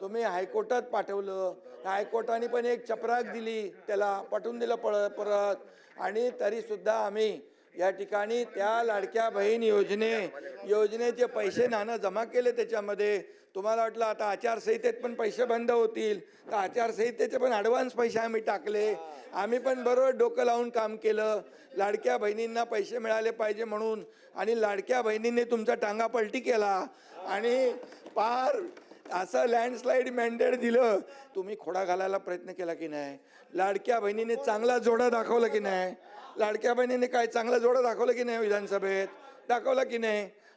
तुम्ही हायकोर्टात पाठवलं. हायकोर्टाने पण एक चपराक दिली. त्याला पाठवून दिलं पळ परत. आणि तरीसुद्धा आम्ही या ठिकाणी त्या लाडक्या बहीण योजने योजनेचे पैसे नाणं जमा केले त्याच्यामध्ये. तुम्हाला वाटलं आता आचारसंहितेत पण पैसे बंद होतील. तर आचारसंहितेचे पण ॲडव्हान्स पैसे आम्ही टाकले. आम्ही पण बरोबर डोकं लावून काम केलं. लाडक्या बहिणींना पैसे मिळाले पाहिजे म्हणून. आणि लाडक्या बहिणींनी तुमचा टांगा पलटी केला. आणि पार असं लँडस्लाईड मॅन्डेट दिलं तुम्ही खोडा घालायला प्रयत्न केला की नाही? लाडक्या बहिणीने चांगला जोडा दाखवला की नाही? लाडक्या बहिणीने काय चांगला जोडा दाखवला की नाही विधानसभेत? दाखवला की नाही?